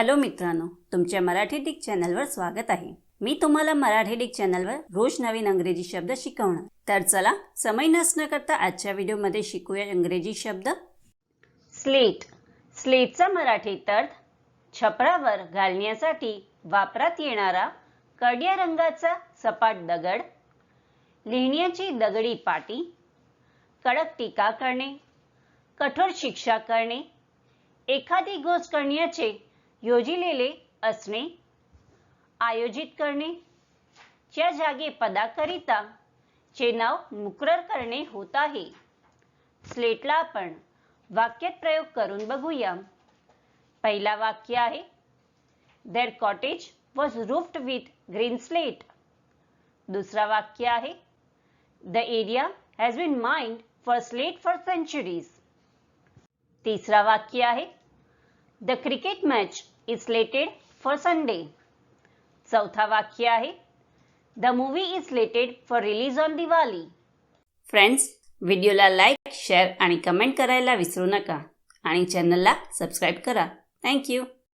Hello मित्रांनो तुमच्या Marathi Dick चॅनलवर स्वागत आहे. मी तुम्हाला मराठी डिक चॅनलवर रोज नवीन अंग्रेजी शब्द शिकवणार. तर चला समय नसणं करता आजच्या व्हिडिओमध्ये शिकूया इंग्रजी शब्द. स्लेट. स्लेटचा मराठीत अर्थ छपरावर घालण्यासाठी वापरात येणारा करड्या रंगाचा सपाट दगड लिहिण्याची दगडी पाटी कडक टीका करणे कठोर शिक्षा करणे एखादी गोष्ट करण्याचे योजिलेले असणे आयोजित करणे च्या जागे पदाकरिता चे नाव मुकरर करणे होत आहे. स्लेटला आपण वाक्यात प्रयोग करून बघूया. पहिला वाक्य आहे there cottage was roofed with green slate दुसरा वाक्य आहे the area has been mined for slate for centuries तिसरा वाक्य आहे the cricket match is slated for Sunday चौथा वाक्य आहे. The movie is slated for release on Diwali friends व्हिडिओला लाईक शेअर आणि कमेंट करायला विसरू नका. आणि चॅनलला सबस्क्राईब करा. थँक्यू